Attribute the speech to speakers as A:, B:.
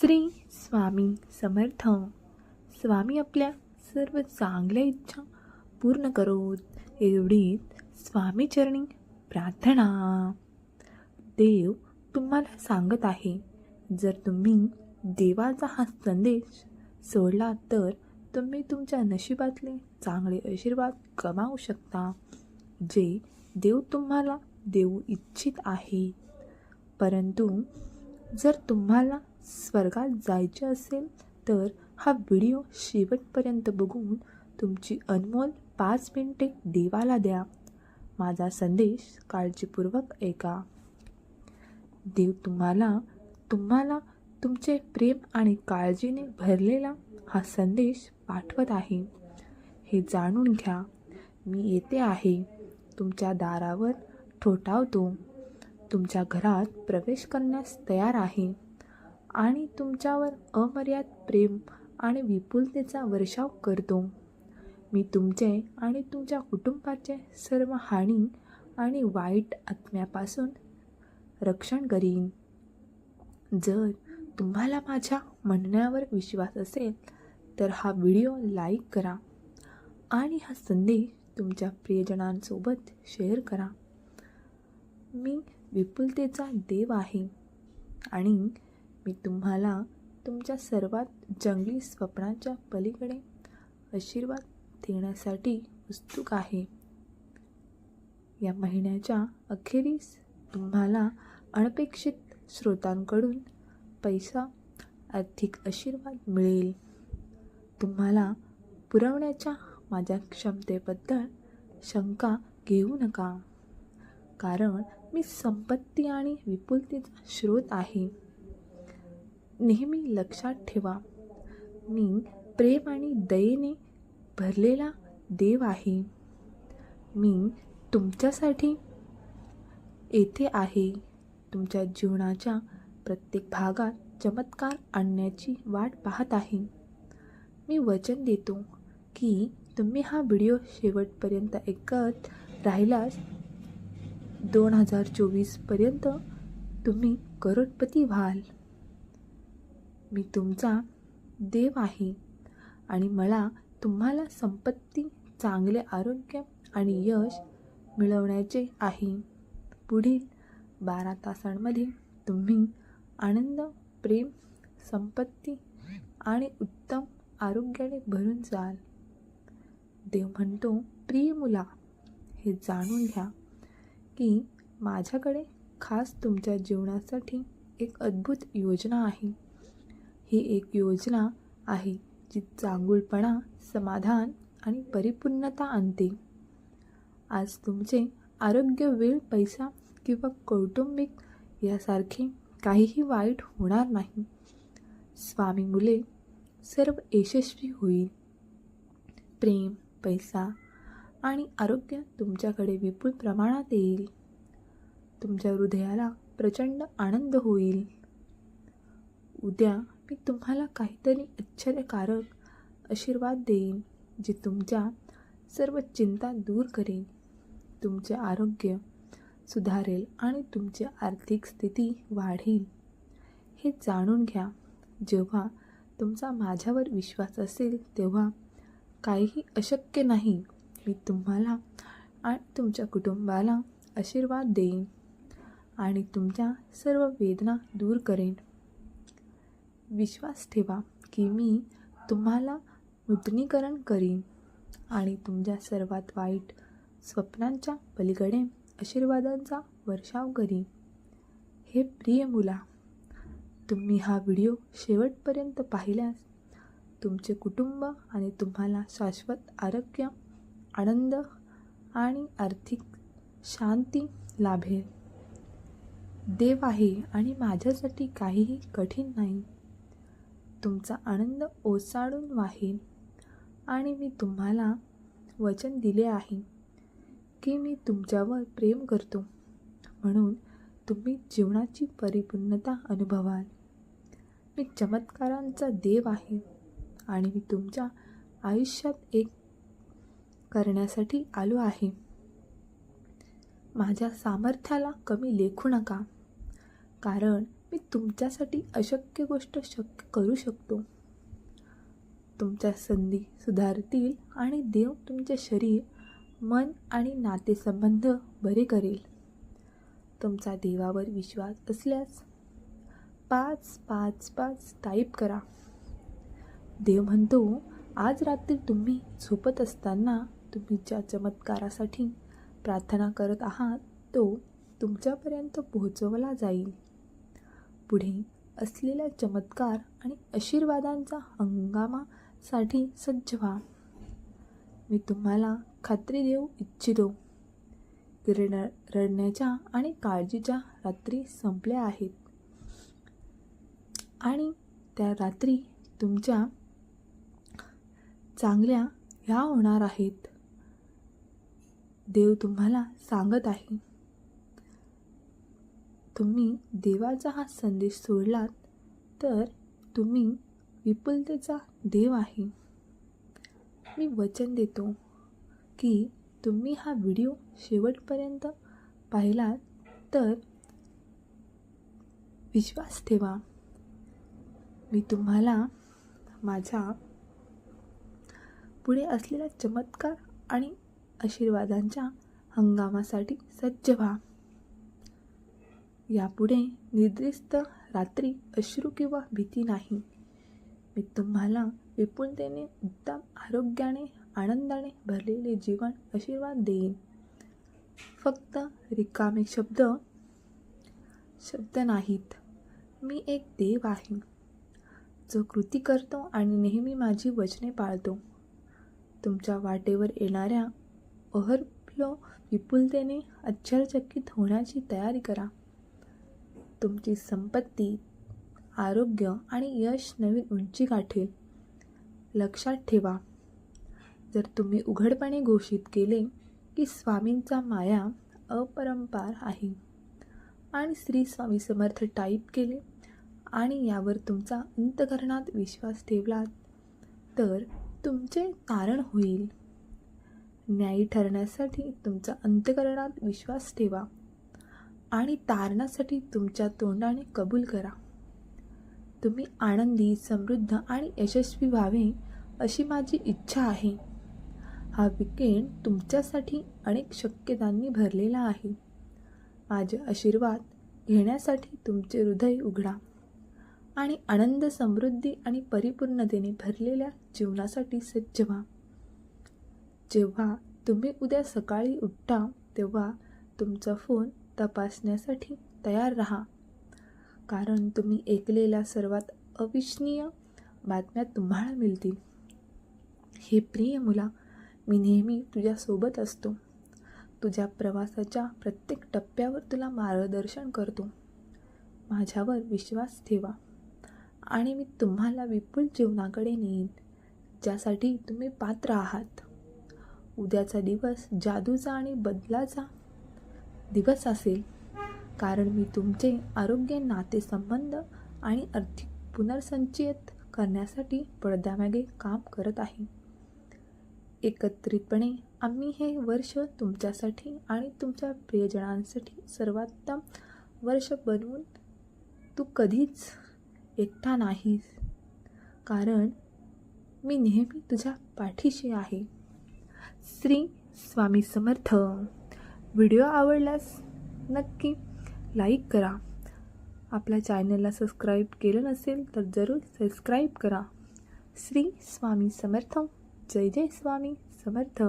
A: श्री स्वामी समर्थ. स्वामी आपल्या सर्व चांगल्या इच्छा पूर्ण करोत. एवढीच स्वामीचरणी प्रार्थना. देव तुम्हाला सांगत आहे जर तुम्ही देवाचा हा संदेश सोडला तर तुम्ही तुमच्या नशिबातले चांगले आशीर्वाद गमावू शकता जे देव तुम्हाला देऊ इच्छित आहे. परंतु जर तुम्हाला स्वर्गात जायचे असेल तर हा व्हिडिओ शेवटपर्यंत बघून तुमची अनमोल पाच मिनिटे देवाला द्या. माझा संदेश काळजीपूर्वक ऐका. देव तुम्हाला तुम्हाला तुमचे प्रेम आणि काळजीने भरलेला हा संदेश पाठवत आहे. हे जाणून घ्या. मी येते आहे. तुमच्या दारावर ठोठावतो. तुमच्या घरात प्रवेश करण्यास तयार आहे. आणि तुमच्यावर अमर्याद प्रेम आणि विपुलतेचा वर्षाव करतो. मी तुमचे आणि तुमच्या कुटुंबाचे सर्व हानी आणि वाईट आत्म्यापासून रक्षण करीन. जर तुम्हाला माझ्या म्हणण्यावर विश्वास असेल तर हा व्हिडिओ लाईक करा आणि हा संदेश तुमच्या प्रियजनांसोबत शेअर करा. मी विपुलतेचा देव आहे आणि मी तुम्हाला तुमच्या सर्वात जंगली स्वप्नांच्या पलीकडे आशीर्वाद देण्यासाठी उत्सुक आहे. या महिन्याच्या अखेरीस तुम्हाला अनपेक्षित स्रोतांकडून पैसा आर्थिक आशीर्वाद मिळेल. तुम्हाला पुरवण्याच्या माझ्या क्षमतेबद्दल शंका घेऊ नका. कारण मी संपत्ती आणि विपुलतेचा स्रोत आहे. नेहमी लक्षात ठेवा. मी प्रेम आणि दयेने भरलेला देव आहे. मी तुमच्यासाठी येथे आहे. तुमच्या जीवनाच्या प्रत्येक भागात चमत्कार आणण्याची वाट पाहत आहे. मी वचन देतो की तुम्ही हा व्हिडिओ शेवटपर्यंत ऐकत राहिलास दोन हजार चोवीसपर्यंत तुम्ही करोडपती व्हाल. मी तुमचा देव आहे आणि मला तुम्हाला संपत्ती चांगले आरोग्य आणि यश मिळवण्याचे आहे. पुढील बारा तासांमध्ये तुम्ही आनंद प्रेम संपत्ती आणि उत्तम आरोग्याने भरून जाल. देव म्हणतो प्रिय मुला हे जाणून घ्या की माझ्याकडे खास तुमच्या जीवनासाठी एक अद्भुत योजना आहे. ही एक योजना आहे जी चांगुलपणा समाधान आणि परिपूर्णता आणते. आज तुमचे आरोग्य वेळ पैसा किंवा कौटुंबिक यासारखे काहीही वाईट होणार नाही. स्वामी मुले सर्व यशस्वी होईल. प्रेम पैसा आणि आरोग्य तुमच्याकडे विपुल प्रमाणात येईल. तुमच्या हृदयाला प्रचंड आनंद होईल. उद्या मी तुम्हाला काहीतरी आश्चर्यकारक आशीर्वाद देईन जे तुमच्या सर्व चिंता दूर करेन. तुमचे आरोग्य सुधारेल आणि तुमची आर्थिक स्थिती वाढेल. हे जाणून घ्या. जेव्हा तुमचा माझ्यावर विश्वास असेल तेव्हा काहीही अशक्य नाही. मी तुम्हाला आणि तुमच्या कुटुंबाला आशीर्वाद देईन आणि तुमच्या सर्व वेदना दूर करेन. विश्वास ठेवा की मी तुम्हाला नूतनीकरण करीन आणि तुमच्या सर्वात वाईट स्वप्नांच्या पलीकडे आशीर्वादांचा वर्षाव करीन. हे प्रिय मुला तुम्ही हा व्हिडिओ शेवटपर्यंत पाहिल्यास तुमचे कुटुंब आणि तुम्हाला शाश्वत आरोग्य आनंद आणि आर्थिक शांती लाभेल. देव आहे आणि माझ्यासाठी काहीही कठीण नाही. तुमचा आनंद ओसाडून वाहेल. आणि मी तुम्हाला वचन दिले आहे की मी तुमच्यावर प्रेम करतो. म्हणून तुम्ही जीवनाची परिपूर्णता अनुभवाल. मी चमत्कारांचा देव आहे आणि मी तुमच्या आयुष्यात एक करण्यासाठी आलो आहे. माझ्या सामर्थ्याला कमी लेखू नका कारण मी तुमच्यासाठी अशक्य गोष्ट शक्य करू शकतो. तुमच्या संधी सुधारतील आणि देव तुमचे शरीर मन आणि नातेसंबंध बरे करेल. तुमचा देवावर विश्वास असल्यास पाच पाच पाच टाईप करा. देव म्हणतो आज रात्री तुम्ही झोपत असताना तुम्ही ज्या चमत्कारासाठी प्रार्थना करत आहात तो तुमच्यापर्यंत पोहोचवला जाईल. पुढे असलेल्या चमत्कार आणि आशीर्वादांचा हंगामासाठी सज्ज व्हा. मी तुम्हाला खात्री देऊ इच्छितो. की रड रडण्याच्या आणि काळजीच्या रात्री संपल्या आहेत. आणि त्या रात्री तुमच्या चांगल्या ह्या होणार आहेत. देव तुम्हाला सांगत आहे. तुम्ही देवाचा हा संदेश सोडलात तर तुम्ही विपुलतेचा देव आहे. मी वचन देतो की तुम्ही हा व्हिडिओ शेवटपर्यंत पाहिलात तर विश्वास ठेवा. मी तुम्हाला माझ्या पुढे असलेल्या चमत्कार आणि आशीर्वादांच्या हंगामासाठी सज्ज व्हा. यापुढे निर्दिष्ट रात्री अश्रू किंवा भीती नाही. मी तुम्हाला विपुलतेने उत्तम आरोग्याने आनंदाने भरलेले जीवन आशीर्वाद देईन. फक्त रिकामे शब्द शब्द नाहीत. मी एक देव आहे. जो कृती करतो आणि नेहमी माझी वचने पाळतो. तुमच्या वाटेवर येणाऱ्या ओव्हरफ्लो विपुलतेने आश्चर्यचकित होण्याची तयारी करा. तुमची संपत्ती आरोग्य आणि यश नवीन उंची गाठेल. लक्षात ठेवा. जर तुम्ही उघडपणे घोषित केले की स्वामींचा माया अपरंपार आहे आणि श्री स्वामी समर्थ टाईप केले आणि यावर तुमचा अंतकरणात विश्वास ठेवलात तर तुमचे कारण होईल. न्यायी ठरण्यासाठी तुमचा अंतकरणात विश्वास ठेवा. आणि तारणासाठी तुमच्या तोंडाने कबूल करा. तुम्ही आनंदी समृद्ध आणि यशस्वी व्हावे अशी माझी इच्छा आहे. हा विकेंड तुमच्यासाठी अनेक शक्यतांनी भरलेला आहे. माझे आशीर्वाद घेण्यासाठी तुमचे हृदय उघडा आणि आनंद समृद्धी आणि परिपूर्णतेने भरलेल्या जीवनासाठी सज्ज व्हा. जेव्हा तुम्ही उद्या सकाळी उठता तेव्हा तुमचा फोन तपासण्यासाठी तयार राहा. कारण तुम्ही ऐकलेल्या सर्वात अविश्वनीय बातम्या तुम्हाला मिळतील. हे प्रिय मुला मी नेहमी तुझ्यासोबत असतो. तुझ्या प्रवासाच्या प्रत्येक टप्प्यावर तुला मार्गदर्शन करतो. माझ्यावर विश्वास ठेवा आणि मी तुम्हाला विपुल जीवनाकडे नेईन ज्यासाठी तुम्ही पात्र आहात. उद्याचा दिवस जादूचा आणि बदलाचा दिवस असेल. कारण मी तुमचे आरोग्य नातेसंबंध आणि आर्थिक पुनर्संचयित करण्यासाठी पडद्यामागे काम करत आहे. एकत्रितपणे आम्ही हे वर्ष तुमच्यासाठी आणि तुमच्या प्रियजनांसाठी सर्वोत्तम वर्ष बनवून तू कधीच एकटा नाहीस. कारण मी नेहमी तुझ्या पाठीशी आहे. श्री स्वामी समर्थ. व्हिडिओ आवडल्यास नक्की लाईक करा. आपल्या चॅनलला सबस्क्राईब केलं नसेल तर जरूर सबस्क्राईब करा. श्री स्वामी समर्थ. जय जय स्वामी समर्थ.